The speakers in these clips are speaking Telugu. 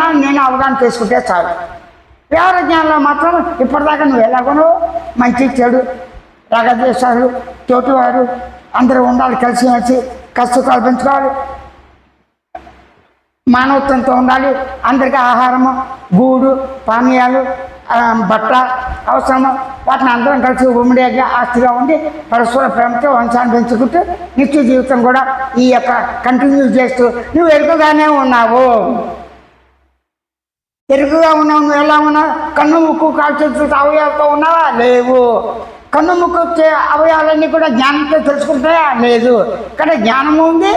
ఉన్నా నేను అవగాహన చేసుకుంటే చాలు. వ్యవహార జ్ఞానంలో మాత్రం ఇప్పటిదాకా నువ్వు ఎలాగోనో మంచి చెడు రగదేశాలు తోటివారు అందరూ ఉండాలి కలిసి వచ్చి కష్టతాలు పెంచుకోవాలి. మానవత్వంతో ఉండాలి అందరికీ ఆహారము గూడు పానీయాలు బట్ట అవసరము. వాటిని అందరం కలిసి ఉమ్మడిగా ఆస్తిగా ఉండి పరస్పర ప్రేమతో వంశాన్ని పెంచుకుంటూ నిత్య జీవితం కూడా ఈ యొక్క కంటిన్యూ చేస్తూ నువ్వు ఎరుకగానే ఉన్నావు. ఎరుకుగా ఉన్నావు నువ్వు ఎలా ఉన్నావు కన్ను ముక్కు కాలు అవయాలతో అవయవాలతో ఉన్నావా? లేవు. కన్ను ముక్కు చే- అవయవాలన్నీ కూడా జ్ఞానంతో తెలుసుకుంటాయా లేదు. కానీ జ్ఞానము ఉంది.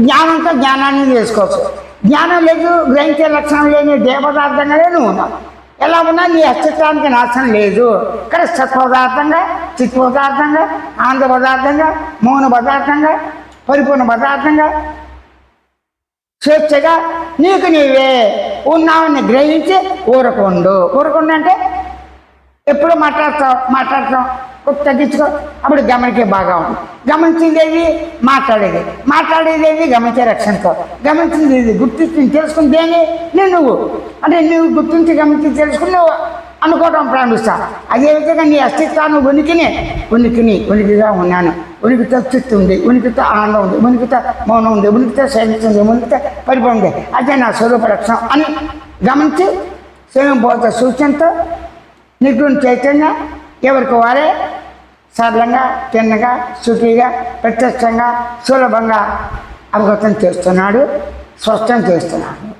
జ్ఞానంతో జ్ఞానాన్ని తెలుసుకోవచ్చు జ్ఞానం లేదు గ్రహించే లక్షణం లేని దేవపదార్థంగానే నువ్వు ఉన్నావు. ఎలా ఉన్నా నీ అస్తిత్వానికి నాశనం లేదు. కానీ సత్పదార్థంగా చిత్ పదార్థంగా ఆనంద పదార్థంగా మౌన పదార్థంగా పరిపూర్ణ పదార్థంగా స్వేచ్ఛగా నీకు నీవే ఉన్నావని గ్రహించి ఊరకుండు. ఊరకుండు అంటే ఎప్పుడు మాట్లాడతావు? మాట్లాడతాం తగ్గించుకో. అప్పుడు గమనికే బాగా ఉంది గమనించిందేది మాట్లాడేది. మాట్లాడేదేది గమనించే రక్షణతో. గమనించింది ఇది గుర్తించి తెలుసుకుంటేనే నేను నువ్వు. అంటే నువ్వు గుర్తించి గమనించి తెలుసుకుని నువ్వు అనుకోవడం ప్రారంభిస్తావు అదే విధంగా నీ అస్తిత్వాన్ని ఉనికిని ఉనికిని ఉనికిగా ఉన్నాను. ఉనికితో చిత్తు ఉంది ఉనికితో ఆనందం ఉంది ఉనికితో మౌనం ఉంది ఉనికితో శైలించి ఉంది ఉనికితో పరిపూర్ణ ఉంది. అదే నా స్వరూప లక్షణం అని గమనించి స్వయం బోధ సూచనతో నిర్గుణ చైతన్య ఎవరికి వారే సరళంగా తిన్నగా సుఖీగా ప్రత్యక్షంగా సులభంగా అవగతం చేస్తున్నాడు స్పష్టం చేస్తున్నాడు.